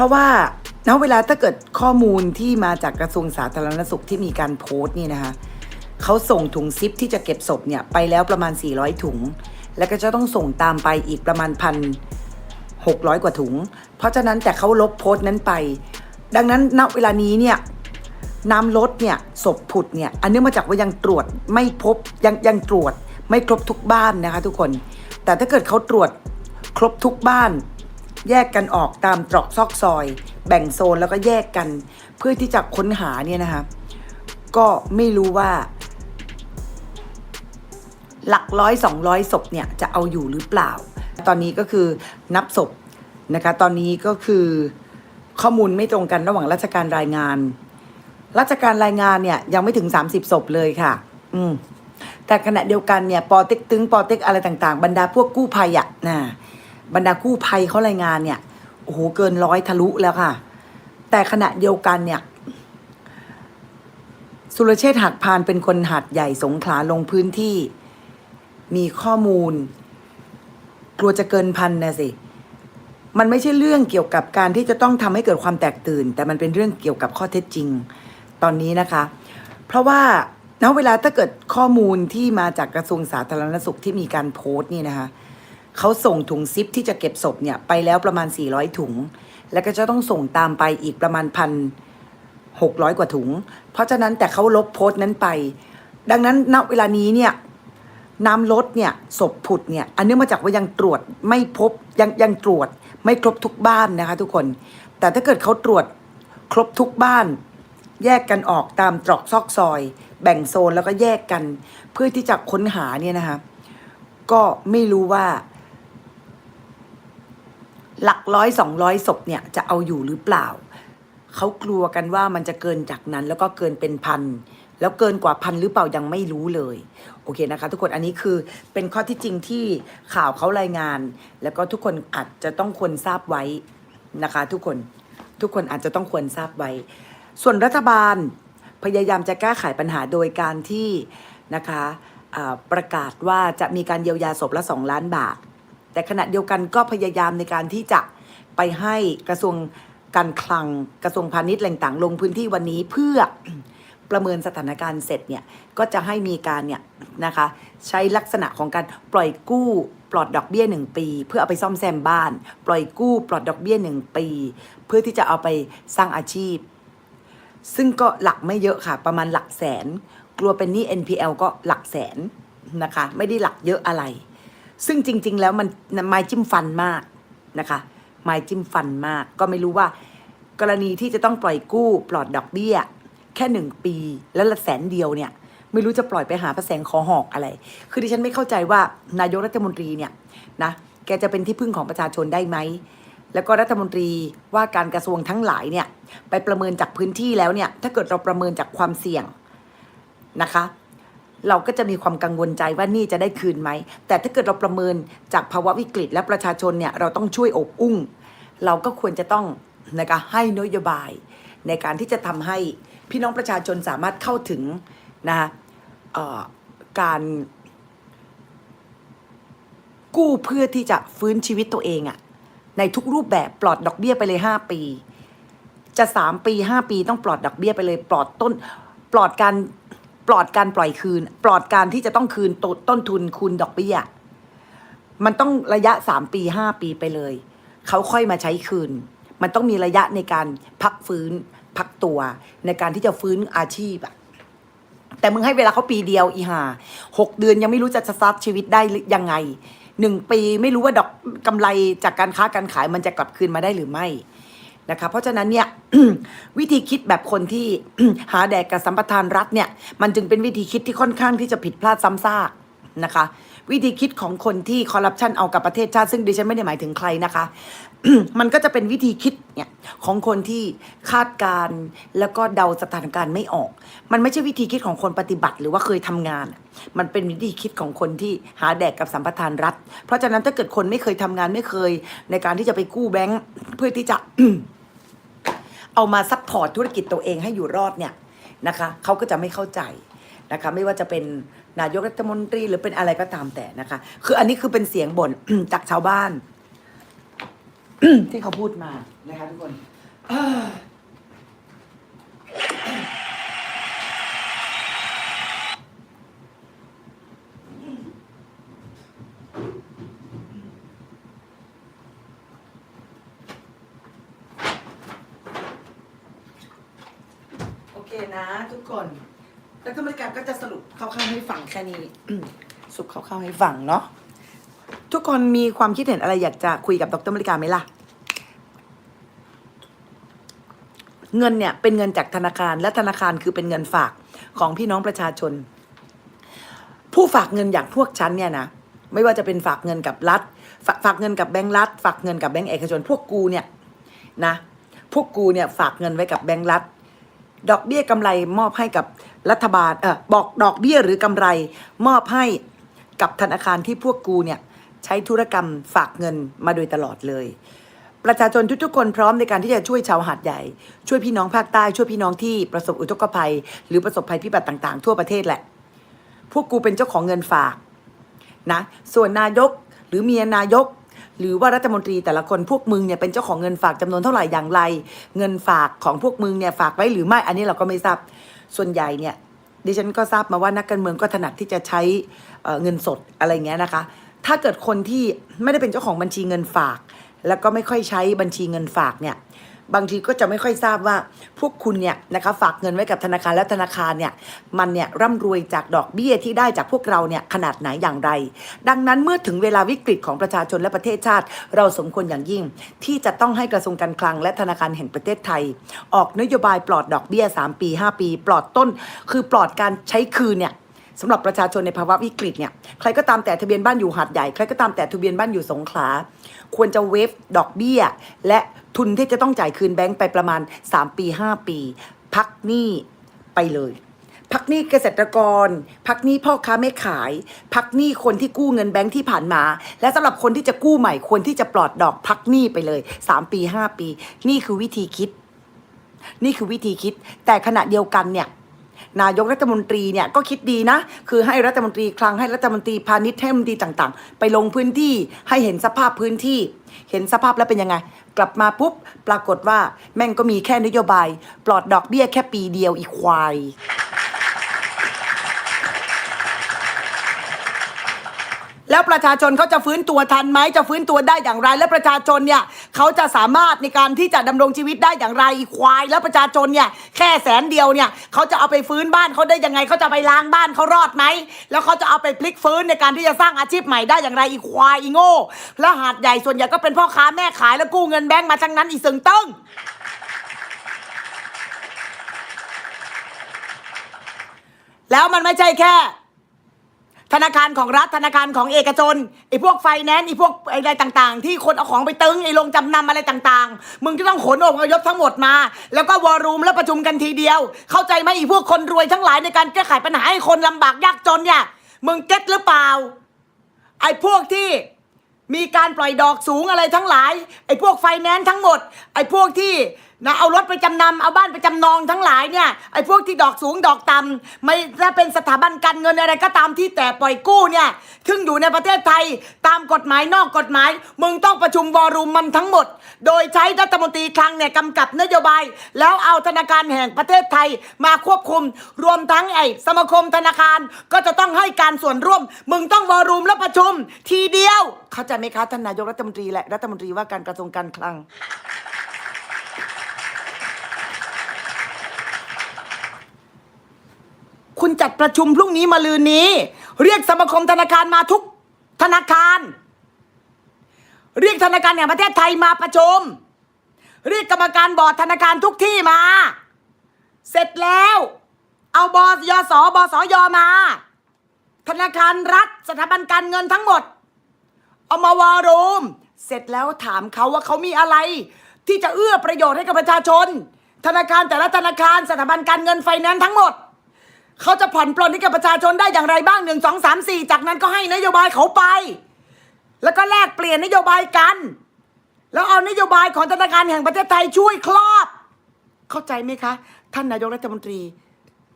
ราะว่าณเวลาถ้าเกิดข้อมูลที่มาจากกระทรวงสาธารณสุขที่มีการโพสต์นี่นะคะเขาส่งถุงซิปที่จะเก็บศพเนี่ยไปแล้วประมาณ 400 ถุง แล้วก็จะต้องส่งตามไปอีกประมาณพันหกร้อยกว่าถุง เพราะฉะนั้นแต่เขาลบโพสต์นั้นไป ดังนั้นณเวลานี้เนี่ยน้ำลดเนี่ยศพผุดเนี่ยอันเนื่องมาจากว่ายังตรวจไม่พบยังยังตรวจไม่ครบทุกบ้านนะคะทุกคน แต่ถ้าเกิดเขาตรวจครบทุกบ้าน แยกกันออกตามตรอกซอกซอย แบ่งโซนแล้วก็แยกกัน เพื่อที่จะค้นหาเนี่ยนะคะ ก็ไม่รู้ว่า หลักร้อยสองร้อยศพเนี่ยจะเอาอยู่หรือเปล่า ตอนนี้ก็คือนับศพนะคะ ตอนนี้ก็คือข้อมูลไม่ตรงกันระหว่างราชการรายงาน ราชการรายงานเนี่ยยังไม่ถึง 30ศพเลยค่ะ อืมแต่ขณะเดียวกันเนี่ยปอเต็กตึงปอเต็กอะไรต่างๆ บรรดาพวกกู้ภัยอะนะ บรรดากู้ภัยเขารายงานเนี่ยโอ้โหเกินร้อยทะลุแล้วค่ะ แต่ขณะเดียวกันเนี่ย สุรเชษฐ์หักพานเป็นคนหัดใหญ่สงขลาลงพื้นที่ มีข้อมูล กลัวจะเกินพันนะสิ มันไม่ใช่เรื่องเกี่ยวกับการที่จะต้องทำให้เกิดความแตกตื่น แต่มันเป็นเรื่องเกี่ยวกับข้อเท็จจริงตอนนี้นะคะ เพราะว่าณเวลาถ้าเกิดข้อมูลที่มาจากกระทรวงสาธารณสุขที่มีการโพสต์นี่นะคะ เขาส่งถุงซิปที่จะเก็บศพเนี่ยไปแล้วประมาณ 400 ถุง แล้วก็จะต้องส่งตามไปอีกประมาณพันหกร้อยกว่าถุง เพราะฉะนั้นแต่เขาลบโพสต์นั้นไป ดังนั้นณเวลานี้เนี่ยน้ำลดเนี่ยศพผุดเนี่ยอันเนื่องมาจากว่ายังตรวจไม่พบยังยังตรวจไม่ครบทุกบ้านนะคะทุกคน แต่ถ้าเกิดเขาตรวจครบทุกบ้าน แยกกันออกตามตรอกซอกซอย แบ่งโซนแล้วก็แยกกัน เพื่อที่จะค้นหาเนี่ยนะคะก็ไม่รู้ว่า หลักร้อยสองร้อยศพเนี่ยจะเอาอยู่หรือเปล่า เขากลัวกันว่ามันจะเกินจากนั้นแล้วก็เกินเป็นพันแล้วเกินกว่าพันหรือเปล่ายังไม่รู้เลย โอเคนะคะ ทุกคนอันนี้คือเป็นข้อที่จริงที่ข่าวเขารายงาน แล้วก็ทุกคนอาจจะต้องควรทราบไว้นะคะ ทุกคนทุกคนอาจจะต้องควรทราบไว้ ส่วนรัฐบาลพยายามจะแก้ไขปัญหาโดยการที่นะคะประกาศว่าจะมีการเยียวยาศพละ 2 ล้านบาท แต่ขณะเดียวกันก็พยายามในการที่จะไปให้กระทรวงการคลังกระทรวงพาณิชย์แหล่งต่างลงพื้นที่วันนี้เพื่อประเมินสถานการณ์เสร็จเนี่ยก็จะให้มีการเนี่ยนะคะใช้ลักษณะของการปล่อยกู้ปลอดดอกเบี้ย 1 ปี เพื่อเอาไปซ่อมแซมบ้าน ปล่อยกู้ปลอดดอกเบี้ย 1 ปี เพื่อที่จะเอาไปสร้างอาชีพ ซึ่งก็หลักไม่เยอะค่ะ ประมาณหลักแสน กลัวเป็นหนี้ NPL ก็หลักแสนนะคะ ไม่ได้หลักเยอะอะไร ซึ่งจริง ๆ แล้วมันไม้จิ้มฟันมากนะคะ ไม้จิ้มฟันมาก ก็ไม่รู้ว่า กรณีที่จะต้องปล่อยกู้ปลอดดอกเบี้ย แค่หนึ่งปีแล้วละแสนเดียวเนี่ย ไม่รู้จะปล่อยไปหาพระแสงขอหอกอะไร คือดิฉันไม่เข้าใจว่านายกรัฐมนตรีเนี่ยนะแกจะเป็นที่พึ่งของประชาชนได้ไหมแล้วก็รัฐมนตรีว่าการกระทรวงทั้งหลายเนี่ยไปประเมินจากพื้นที่แล้วเนี่ยถ้าเกิดเราประเมินจากความเสี่ยงนะคะ เราก็จะมีความกังวลใจว่านี่จะได้คืนไหม แต่ถ้าเกิดเราประเมินจากภาวะวิกฤตและประชาชนเนี่ยเราต้องช่วยอบอุ้ง เราก็ควรจะต้องนะคะให้นโยบาย ในการที่จะทำให้พี่น้องประชาชนสามารถเข้าถึงนะคะการกู้เพื่อที่จะฟื้นชีวิตตัวเองอะในทุกรูปแบบปลอดดอกเบี้ยไปเลย 5 ปี จะ 3 ปี 5 ปีต้องปลอดดอกเบี้ยไปเลย ปลอดต้น ปลอดการ ลอดการปล่อยคืน ปลอดการที่จะต้องคืนต้นต้นทุนคูณดอกเบี้ยมันต้องระยะ3ปี5ปีไปเลย เขาค่อยมาใช้คืน มันต้องมีระยะในการพักฟื้น พักตัว ในการที่จะฟื้นอาชีพอะแต่มึงให้เวลาเขาปีเดียวอีห่าหกเดือนยังไม่รู้จะสตาร์ทชีวิตได้ยังไงหนึ่งปีไม่รู้ว่าดอกกำไรจากการค้าการขายมันจะกลับคืนมาได้หรือไม่ นะคะเพราะฉะนั้นเนี่ยวิธีคิดแบบคนที่หาแดกกับสัมปทานรัฐเนี่ยมันจึงเป็นวิธีคิดที่ค่อนข้างที่จะผิดพลาดซ้ำซากนะคะวิธีคิดของคนที่คอร์รัปชันเอากับประเทศชาติ ซึ่งดิฉันไม่ได้หมายถึงใครนะคะ มันก็จะเป็นวิธีคิดเนี่ยของคนที่คาดการณ์แล้วก็เดาสถานการณ์ไม่ออก มันไม่ใช่วิธีคิดของคนปฏิบัติ หรือว่าเคยทำงาน มันเป็นวิธีคิดของคนที่หาแดกกับสัมปทานรัฐ เพราะฉะนั้นถ้าเกิดคนไม่เคยทำงานไม่เคย ในการที่จะไปกู้แบงค์เพื่อที่จะ เอามาซัพพอร์ตธุรกิจตัวเองให้อยู่รอดเนี่ยนะคะเขาก็จะไม่เข้าใจนะคะ ไม่ว่าจะเป็นนายกรัฐมนตรีหรือเป็นอะไรก็ตามแต่นะคะ คืออันนี้คือเป็นเสียงบ่น จากชาวบ้าน ที่เขาพูดมานะคะทุกคนเออโอเคนะทุกคน แล้วก็บริการก็จะสรุปคร่าวๆให้ฟัง แค่นี้สรุปคร่าๆให้ฟังเนาะทุกคนมีความคิดเห็นอะไรอยากจะคุยกับดรมริกาไหมล่ะ เงินเนี่ยเป็นเงินจากธนาคารและธนาคารคือเป็นเงินฝากของพี่น้องประชาชน ผู้ฝากเงินอย่างพวกฉันเนี่ยนะไม่ว่าจะเป็นฝากเงินกับรัฐฝากฝากเงินกับแบงก์รัฐ ฝากเงินกับแบงก์เอกชน พวกกูเนี่ยนะพวกกูเนี่ยฝากเงินไว้กับแบงก์รัฐ ดอกเบี้ยกำไรมอบให้กับ รัฐบาลเออบอกดอกเบี้ยหรือกำไร มอบให้กับธนาคารที่พวกกูเนี่ยใช้ธุรกรรมฝากเงินมาโดยตลอดเลย ประชาชนทุกๆคนพร้อมในการที่จะช่วยชาวหาดใหญ่ ช่วยพี่น้องภาคใต้ช่วยพี่น้องที่ประสบอุทกภัย หรือประสบภัยพิบัติต่างๆ ทั่วประเทศแหละ พวกกูเป็นเจ้าของเงินฝากนะส่วนนายกหรือเมียนายก หรือว่ารัฐมนตรีแต่ละคนพวกมึงเนี่ยเป็นเจ้าของเงินฝากจำนวนเท่าไหร่อย่างไร เงินฝากของพวกมึงเนี่ยฝากไว้หรือไม่อันนี้เราก็ไม่ทราบ ส่วนใหญ่เนี่ยดิฉันก็ทราบมาว่านักการเมืองก็ถนัดที่จะใช้เเงินสดอะไรเงี้ยนะคะ ถ้าเกิดคนที่ไม่ได้เป็นเจ้าของบัญชีเงินฝาก แล้วก็ไม่ค่อยใช้บัญชีเงินฝากเนี่ย บางทีก็จะไม่ค่อยทราบว่าพวกคุณเนี่ยนะคะฝากเงินไว้กับธนาคารและธนาคารเนี่ยมันเนี่ยร่ำรวยจากดอกเบี้ยที่ได้จากพวกเราเนี่ยขนาดไหนอย่างไร ดังนั้นเมื่อถึงเวลาวิกฤตของประชาชนและประเทศชาติ เราสมควรอย่างยิ่ง ที่จะต้องให้กระทรวงการคลังและธนาคารแห่งประเทศไทย ออกนโยบายปลอดดอกเบี้ย 3 ปี 5 ปี ปลอดต้น คือปลอดการใช้คืนเนี่ย สำหรับประชาชนในภาวะวิกฤตเนี่ยใครก็ตามแต่ทะเบียนบ้านอยู่หาดใหญ่ใครก็ตามแต่ทะเบียนบ้านอยู่สงขลาควรจะเวฟดอกเบี้ย และทุนที่จะต้องจ่ายคืนแบงก์ไปประมาณ 3 ปี 5 ปี พักหนี้ไปเลย พักหนี้เกษตรกร พักหนี้พ่อค้าแม่ขาย พักหนี้คนที่กู้เงินแบงก์ที่ผ่านมา และสำหรับคนที่จะกู้ใหม่ควรที่จะปลอดดอกพักหนี้ไปเลย 3 ปี 5 ปี นี่คือวิธีคิด นี่คือวิธีคิด แต่ขณะเดียวกันเนี่ย นายกรัฐมนตรีเนี่ยก็คิดดีนะ คือให้รัฐมนตรีคลังให้รัฐมนตรีพาณิชย์ให้รัฐมนตรีต่างๆ ไปลงพื้นที่ให้เห็นสภาพพื้นที่ เห็นสภาพแล้วเป็นยังไง กลับมาปุ๊บปรากฏว่าแม่งก็มีแค่นโยบาย ปลอดดอกเบี้ยแค่ปีเดียวอีควาย แล้วประชาชนเขาจะฟื้นตัวทันไหมจะฟื้นตัวได้อย่างไร และประชาชนเนี่ยเขาจะสามารถในการที่จะดำรงชีวิตได้อย่างไรอีควาย แล้วประชาชนเนี่ยแค่แสนเดียวเนี่ยเขาจะเอาไปฟื้นบ้านเขาได้ยังไงเขาจะไปล้างบ้านเขารอดไหมแล้วเขาจะเอาไปพลิกฟื้นในการที่จะสร้างอาชีพใหม่ได้อย่างไรอีควายอีโง่แล้วหาดใหญ่ส่วนใหญ่ก็เป็นพ่อค้าแม่ขายแล้วกู้เงินแบงก์มาทั้งนั้นอีสึงตึ้งแล้วมันไม่ใช่แค่ ธนาคารของรัฐธนาคารของเอกชนไอ้พวกไฟแนนซ์ไอ้พวกอะไรต่างๆ ที่คนเอาของไปตึงไอ้ลงจำนำอะไรต่างๆ มึงจะต้องขนอพยพทั้งหมดมา แล้วก็วอรูมแล้วประชุมกันทีเดียว เข้าใจไหมไอ้พวกคนรวยทั้งหลายในการแก้ไขปัญหาให้คนลำบากยากจนเนี่ยมึงเก็ตหรือเปล่า ไอ้พวกที่มีการปล่อยดอกสูงอะไรทั้งหลาย ไอ้พวกไฟแนนซ์ทั้งหมด ไอ้พวกที่ นะเอารถไปจำนำเอาบ้านไปจำนองทั้งหลายเนี่ยไอ้พวกที่ดอกสูงดอกต่ำไม่ถ้าเป็นสถาบันการเงินอะไรก็ตามที่แต่ปล่อยกู้เนี่ยซึ่งอยู่ในประเทศไทยตามกฎหมายนอกกฎหมาย มึงต้องประชุมวอรูมมันทั้งหมด โดยใช้รัฐมนตรีคลังเนี่ยกำกับนโยบาย แล้วเอาธนาคารแห่งประเทศไทยมาควบคุม รวมทั้งไอ้สมาคมธนาคารก็จะต้องให้การส่วนร่วม มึงต้องวอรูมและประชุม ทีเดียว เข้าใจไหมคะท่านนายกรัฐมนตรีและรัฐมนตรีว่าการกระทรวงการคลัง คุณจัดประชุมพรุ่งนี้มาลืนนี้ เรียกสมาคมธนาคารมาทุกธนาคาร เรียกธนาคารแห่งประเทศไทยมาประชุม เรียกกรรมการบอร์ดธนาคารทุกที่มา เสร็จแล้ว เอาบอยสบสยมา ธนาคารรัฐสถาบันการเงินทั้งหมด เอามาวอรูม เสร็จแล้วถามเขาว่าเขามีอะไร ที่จะเอื้อประโยชน์ให้กับประชาชน ธนาคารแต่ละธนาคารสถาบันการเงินไฟแนนซ์ทั้งหมด เขาจะผ่อนปลนให้กับประชาชนได้อย่างไรบ้างหนึ่งสองสามสี่จากนั้นก็ให้นโยบายเขาไป แล้วก็แลกเปลี่ยนนโยบายกัน แล้วเอานโยบายของธนาคารแห่งประเทศไทยช่วยครอบ เข้าใจไหมคะ ท่านนายกรัฐมนตรี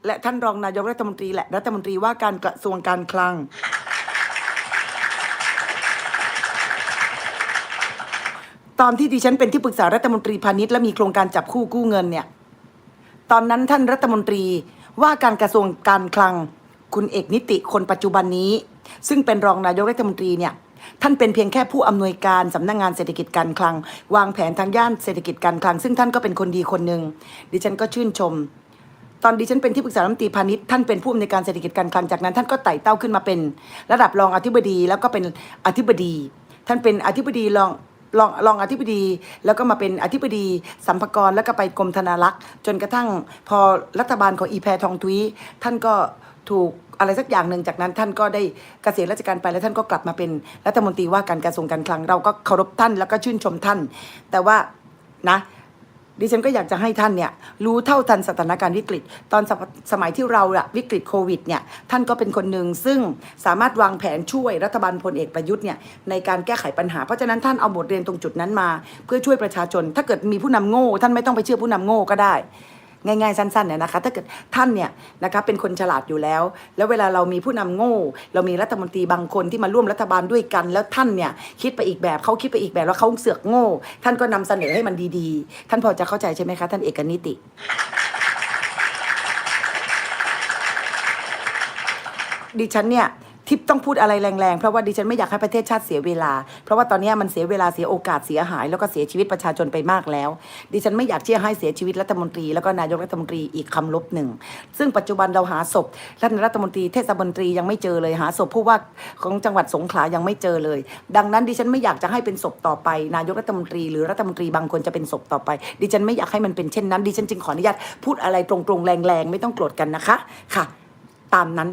และท่านรองนายกรัฐมนตรี และรัฐมนตรีว่าการกระทรวงการคลัง ตอนที่ดิฉันเป็นที่ปรึกษารัฐมนตรีพาณิชย์และมีโครงการจับคู่กู้เงินเนี่ย ตอนนั้นท่านรัฐมนตรี ว่าการกระทรวงการคลังคุณเอกนิติคนปัจจุบันนี้ ซึ่งเป็นรองนายกรัฐมนตรีเนี่ยท่านเป็นเพียงแค่ผู้อำนวยการสำนักงงานเศรษฐกิจการคลัง วางแผนทางย่านเศรษฐกิจการคลัง ซึ่งท่านก็เป็นคนดีคนหนึ่งดิฉันก็ชื่นชม ตอนดิฉันเป็นที่ปรึกษารัฐมนตรีพาณิชย์ท่านเป็นผู้อำนวยการเศรษฐกิจการคลังจากนั้น ท่านก็ไต่เต้าขึ้นมาเป็น ระดับรองอธิบดีแล้วก็เป็นอธิบดี ท่านเป็นอธิบดีรอง รองรองอธิบดี แล้วก็มาเป็นอธิบดีสัมภากรแล้วก็ไปกรมธนารักษ์ จนกระทั่งพอรัฐบาลของอีแพรทองทุยท่านก็ถูกอะไรสักอย่างหนึ่งจากนั้นท่านก็ได้เกษียณราชการไปแล้วท่านก็กลับมาเป็นรัฐมนตรีว่าการกระทรวงการคลัง เราก็เคารพท่านแล้วก็ชื่นชมท่าน แต่ว่านะ ดิฉันก็อยากจะให้ท่านเนี่ยรู้เท่าทันสถานการณ์วิกฤต ตอนสมสมัยที่เราอะวิกฤตโควิดเนี่ยท่านก็เป็นคนหนึ่งซึ่งสามารถวางแผนช่วยรัฐบาลพลเอกประยุทธ์เนี่ยในการแก้ไขปัญหา เพราะฉะนั้นท่านเอาบทเรียนตรงจุดนั้นมา เพื่อช่วยประชาชน ถ้าเกิดมีผู้นำโง่ ท่านไม่ต้องไปเชื่อผู้นำโง่ก็ได้ ง่ายๆสั้นๆเนี่ยนะคะ ถ้าเกิดท่านเนี่ยนะคะเป็นคนฉลาดอยู่แล้ว แล้วเวลาเรามีผู้นำโง่ เรามีรัฐมนตรีบางคนที่มาร่วมรัฐบาลด้วยกัน แล้วท่านเนี่ยคิดไปอีกแบบเขาคิดไปอีกแบบแล้วเขาเสือกโง่ ท่านก็นำเสนอให้มันดีๆ ท่านพอจะเข้าใจใช่ไหมคะ ท่านเอกนิติดิฉันเนี่ย ที่ต้องพูดอะไรแรงๆ เพราะว่าดิฉันไม่อยากให้ประเทศชาติเสียเวลา เพราะว่าตอนนี้มันเสียเวลาเสียโอกาสเสียหาย แล้วก็เสียชีวิตประชาชนไปมากแล้ว ดิฉันไม่อยากที่จะให้เสียชีวิตรัฐมนตรี แล้วก็นายกรัฐมนตรีอีกคำลบหนึ่ง ซึ่งปัจจุบันเราหาศพท่านรัฐมนตรีเทศมนตรียังไม่เจอเลยหาศพผู้ว่าของจังหวัดสงขลายังไม่เจอเลย ดังนั้นดิฉันไม่อยากจะให้เป็นศพต่อไป นายกรัฐมนตรี หรือรัฐมนตรีบางคนจะเป็นศพต่อไป ดิฉันไม่อยากให้มันเป็นเช่นนั้นดิฉันจึงขออนุญาตพูดอะไรตรงๆแรงๆไม่ต้องโกรธกันนะคะค่ะ ตามนั้น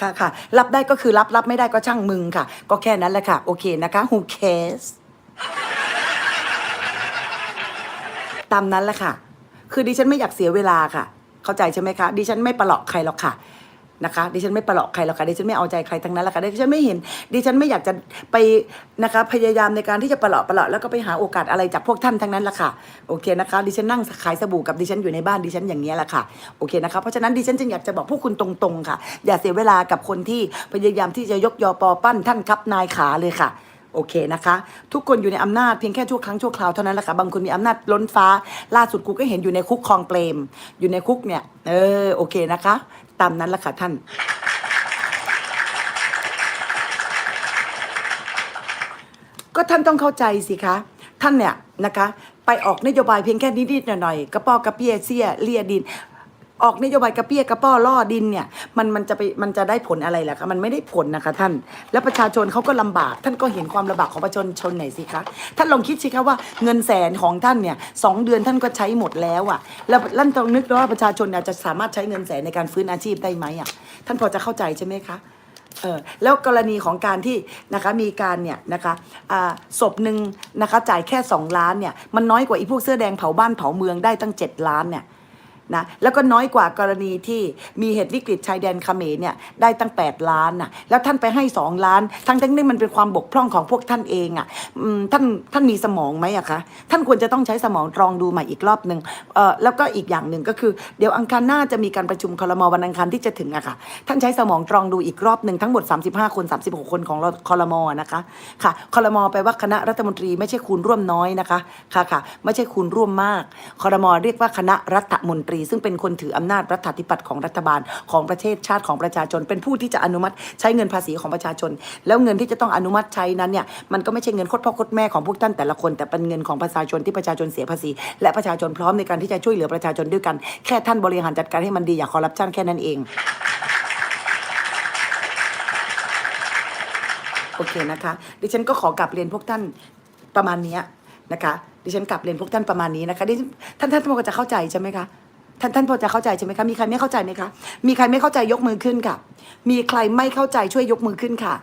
ค่ะค่ะรับได้ก็คือรับรับไม่ได้ก็ช่างมึงค่ะ ก็แค่นั้นแหละค่ะ โอเคนะคะ who cares ตามนั้นแหละค่ะ คือดิฉันไม่อยากเสียเวลาค่ะ เข้าใจใช่ไหมคะ ดิฉันไม่ประหลอกใครหรอกค่ะ นะคะดิฉันไม่ประหลอกใครหรอกค่ะดิฉันไม่เอาใจใครทั้งนั้นแหละค่ะดิฉันไม่เห็นดิฉันไม่อยากจะไปนะคะพยายามในการที่จะประหลอกประหลอกแล้วก็ไปหาโอกาสอะไรจากพวกท่านทั้งนั้นแหละค่ะโอเคนะคะดิฉันนั่งขายสบู่กับดิฉันอยู่ในบ้านดิฉันอย่างนี้แหละค่ะโอเคนะคะเพราะฉะนั้นดิฉันจึงอยากจะบอกพวกคุณตรงๆค่ะ อย่าเสียเวลากับคนที่พยายามที่จะยกยอปอปั้นท่านครับนายขาเลยค่ะโอเคนะคะ ทุกคนอยู่ในอำนาจเพียงแค่ชั่วครั้งชั่วคราวเท่านั้นแหละค่ะบางคนมีอำนาจล้นฟ้า ล่าสุดกูก็เห็นอยู่ในคุกคลองเปรม อยู่ในคุกเนี่ย เออโอเคนะคะ ตามนั้นละค่ะท่าน ก็ท่านต้องเข้าใจสิคะ ท่านเนี่ยนะคะ ไปออกนโยบายเพียงแค่นิดๆหน่อยๆกระป้อกระเปี้ยเสียเลียดิน ออกนโยบายกระเปี้ยกระป้อล่อดินเนี่ย มันมันจะไปมันจะได้ผลอะไรล่ะคะมันไม่ได้ผลนะคะท่าน แล้วประชาชนเขาก็ลำบาก ท่านก็เห็นความลำบากของประชาชนไหนสิคะท่านลองคิดสิคะว่าเงินแสนของท่านเนี่ยสองเดือนท่านก็ใช้หมดแล้วอะ่ะ แล้วลั่นต้องนึกด้วยว่าประชาชนเนี่ยจะสามารถใช้เงินแสนในการฟื้นอาชีพได้ไหมอะ่ะท่านพอจะเข้าใจใช่ไหมคะเออแล้วกรณีของการที่นะคะมีการเนี่ยนะคะอ่าศพหนึ่งนะคะจ่ายแค่ 2 ล้านเนี่ยมันน้อยกว่าอีพวกเสื้อแดงเผาบ้านเผาเมืองได้ตั้ง 7 ล้านเนี่ย นะแล้วก็น้อยกว่ากรณีที่มีเหตุวิกฤตชายแดนเขมรเนี่ยได้ตั้ง 8 ล้านน่ะแล้วท่านไปให้ 2 ล้าน ทั้งทั้งนี้มันเป็นความบกพร่องของพวกท่านเองอะท่านท่านมีสมองไหมอะคะท่านควรจะต้องใช้สมองตรองดูใหม่อีกรอบหนึ่งเออแล้วก็อีกอย่างหนึ่งก็คือเดี๋ยวอังคารหน้าจะมีการประชุมคลมวันอังคารที่จะถึงอะค่ะท่านใช้สมองตรองดูอีกรอบหนึ่งทั้งหมด 35 คน 36 คนของคอรมอนะคะค่ะคอรมอแปลว่าคณะรัฐมนตรีไม่ใช่คูณร่วมน้อยนะคะค่ะค่ะไม่ใช่คูณร่วมมากคอรมอเรียกว่าคณะรัฐมนตรีซึ่งเป็นคนถืออำนาจรัฐาธิปัตย์ของรัฐบาลของประเทศชาติของประชาชน เป็นผู้ที่จะอนุมัติใช้เงินภาษีของประชาชน แล้วเงินที่จะต้องอนุมัติใช้นั้นเนี่ยมันก็ไม่ใช่เงินคตรพ่อคตรแม่ของพวกท่านแต่ละคน แต่เป็นเงินของประชาชนที่ประชาชนเสียภาษี และประชาชนพร้อมในการที่จะช่วยเหลือประชาชนด้วยกันแค่ท่านบริหารจัดการให้มันดีอย่าคอร์รัปชันแค่นั้นเองโอเคนะคะ ดิฉันก็ขอกลับเรียนพวกท่านประมาณนี้นะคะ ดิฉันกลับเรียนพวกท่านประมาณนี้นะคะดิฉันท่านท่านพอจะเข้าใจใช่ไหมคะ ท่านท่านพอจะเข้าใจใช่ไหมคะ มีใครไม่เข้าใจไหมคะ มีใครไม่เข้าใจยกมือขึ้นค่ะ มีใครไม่เข้าใจช่วยยกมือขึ้นค่ะ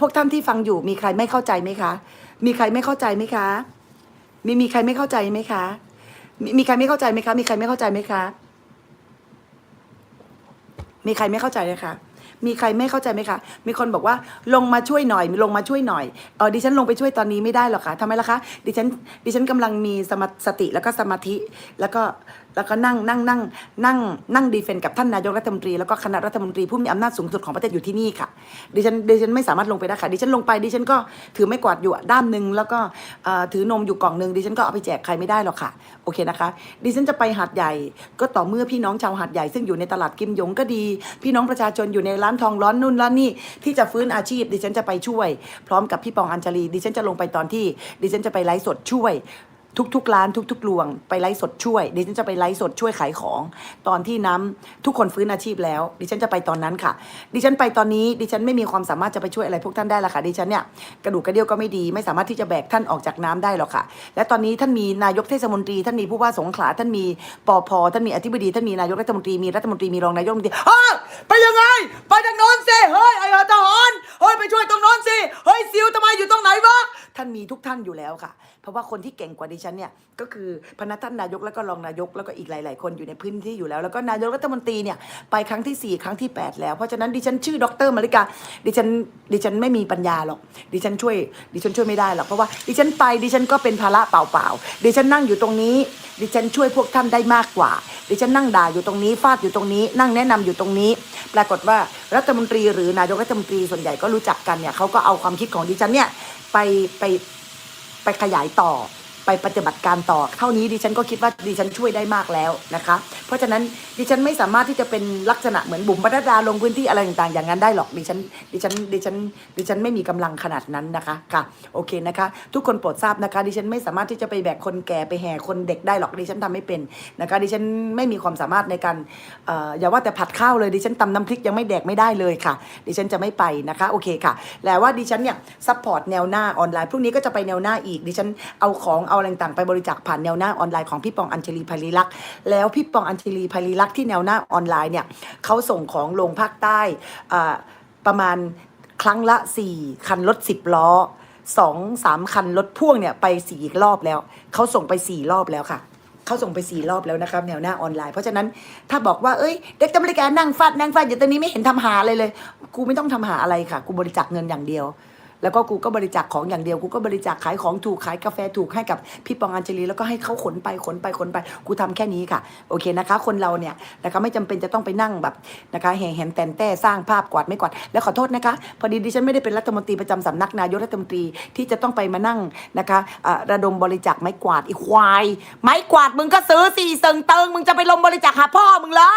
พวกท่านที่ฟังอยู่ มีใครไม่เข้าใจไหมคะ มีใครไม่เข้าใจไหมคะ มีมีใครไม่เข้าใจไหมคะ มีมีใครไม่เข้าใจไหมคะ มีใครไม่เข้าใจไหมคะ มีใครไม่เข้าใจนะคะมีใครไม่เข้าใจไหมคะ มีคนบอกว่าลงมาช่วยหน่อย ลงมาช่วยหน่อย เออดิฉันลงไปช่วยตอนนี้ไม่ได้หรอกค่ะทำไมล่ะคะ ดิฉัน ดิฉันกำลังมีสมาสติแล้วก็สมาธิ แล้วก็แล้วก็นั่งนั่งนั่งนั่งนั่งดีเฟนกับท่านนายกรัฐมนตรี แล้วก็คณะรัฐมนตรีผู้มีอำนาจสูงสุดของประเทศอยู่ที่นี่ค่ะ ดิฉันดิฉันไม่สามารถลงไปได้ค่ะ ดิฉันลงไปดิฉันก็ถือไม่กวาดอยู่ด้ามหนึ่งแล้วก็ถือนมอยู่กล่องหนึ่งดิฉันก็เอาไปแจกใครไม่ได้หรอกค่ะ โอเคนะคะ ดิฉันจะไปหาดใหญ่ ก็ต่อเมื่อพี่น้องชาวหาดใหญ่ซึ่งอยู่ในตลาดกิมหยงก็ดี พี่น้องประชาชนอยู่ในร้านทองร้อนนู่นร้านนี่ที่จะฟื้นอาชีพ ดิฉันจะไปช่วย พร้อมกับพี่ปองอัญชลีดิฉันจะลงไปตอนที่ ดิฉันจะไปไลฟ์สดช่วย ทุกๆร้านทุกๆรวง ไปไลฟ์สดช่วยดิฉันจะไปไลฟ์สดช่วยขายของ ตอนที่น้ำทุกคนฟื้นอาชีพแล้ว ดิฉันจะไปตอนนั้นค่ะ ดิฉันไปตอนนี้ ดิฉันไม่มีความสามารถจะไปช่วยอะไรพวกท่านได้ละค่ะ ดิฉันเนี่ยกระดูกกระเดี่ยวก็ไม่ดี ไม่สามารถที่จะแบกท่านออกจากน้ำได้หรอกค่ะ และตอนนี้ท่านมีนายกเทศมนตรี ท่านมีผู้ว่าสงขลาท่านมีปอพท่านมีอธิบดีท่านมีนายกรัฐมนตรีมีรัฐมนตรีมีรองนายกรัฐมนตรีเฮ้ยไปยังไง ไปทางโน้นสิเฮ้ยไอ้ทหารเฮ้ยไปช่วยตรงโน้นสิเฮ้ยซิลทำไมอยู่ตรงไหนวะท่านมีทุกท่านอยู่แล้วค่ะ เพราะว่าคนที่เก่งกว่าดิฉันเนี่ยก็คือพนักท่านนายกแล้วก็รองนายกแล้วก็อีกหลาย ๆ คนอยู่ในพื้นที่อยู่แล้ว แล้วก็นายกรัฐมนตรีเนี่ยไปครั้งที่ 4 ครั้งที่ 8 แล้ว เพราะฉะนั้นดิฉันชื่อดรมาริกาดิฉันดิฉันไม่มีปัญญาหรอกดิฉันช่วยดิฉันช่วยไม่ได้หรอกเพราะว่าดิฉันไปดิฉันก็เป็นภาระเปล่าๆดิฉันนั่งอยู่ตรงนี้ ดิฉันช่วยพวกท่านได้มากกว่า ดิฉันนั่งด่าอยู่ตรงนี้ฟาดอยู่ตรงนี้ นั่งแนะนำอยู่ตรงนี้ ปรากฏว่ารัฐมนตรีหรือนายกรัฐมนตรีส่วนใหญ่ก็รู้จักกันเนี่ยเขาก็เอาความคิดของดิฉันเนี่ย ไปไปไปขยายต่อ ไปปฏิบัติการต่อ เท่านี้ดิฉันก็คิดว่าดิฉันช่วยได้มากแล้วนะคะ เพราะฉะนั้นดิฉันไม่สามารถที่จะเป็นลักษณะเหมือนบุ๋มปนัดดาลงพื้นที่อะไรต่างๆ อย่างนั้นได้หรอกดิฉันดิฉันดิฉันดิฉันไม่มีกำลังขนาดนั้นนะคะค่ะโอเคนะคะ ทุกคนโปรดทราบนะคะ ดิฉันไม่สามารถที่จะไปแบกคนแก่ไปแห่คนเด็กได้หรอกดิฉันทำไม่เป็นนะคะดิฉันไม่มีความสามารถในการเอ่ออย่าว่าแต่ผัดข้าวเลยดิฉันตำน้ำพริกยังไม่แดกไม่ได้เลยค่ะ ดิฉันจะไม่ไปนะคะโอเคค่ะแล้วว่าดิฉันเนี่ยซัพพอร์ตแนวหน้าออนไลน์พรุ่งนี้ก็จะไปแนวหน้าอีกดิฉันเอาของเอาอะไรต่างไปบริจาคผ่านแนวหน้าออนไลน์ของพี่ปองอัญชลีภัยรีลักษ์แล้วพี่ปองอัญชลีภัยรีลักษ์ที่แนวหน้าออนไลน์เนี่ยเขาส่งของลงภาคใต้ประมาณครั้งละ 4 คันรถ 10 ล้อสองสามคันรถพ่วงเนี่ยไปสี่รอบแล้ว เขาส่งไปสี่รอบแล้วค่ะ เขาส่งไปสี่รอบแล้วนะครับแนวหน้าออนไลน์ เพราะฉะนั้นถ้าบอกว่าเอ้ยเด็กอเมริกานั่งฟาดนั่งฟาดอยู่ตรงนี้ไม่เห็นทำหาอะไรเลย กูไม่ต้องทำหาอะไรค่ะ กูบริจาคเงินอย่างเดียว แล้วก็กูก็บริจาคของอย่างเดียวกูก็บริจาคขายของถูกขายกาแฟถูกให้กับพี่ปองอัญชลีแล้วก็ให้เขาขนไปขนไปขนไป กูทำแค่นี้ค่ะ โอเคนะคะ คนเราเนี่ยนะคะไม่จำเป็นจะต้องไปนั่งแบบนะคะแห่แหนแตนแต่สร้างภาพกวาดไม่กวาดแล้วขอโทษนะคะพอดีดิฉันไม่ได้เป็นรัฐมนตรีประจำสำนักนายกรัฐมนตรีที่จะต้องไปมานั่งนะคะระดมบริจาคไม้กวาดอีควาย ไม้กวาดมึงก็ซื้อสี่เซิงเติงมึงจะไปลงบริจาคหาพ่อมึงเหรอ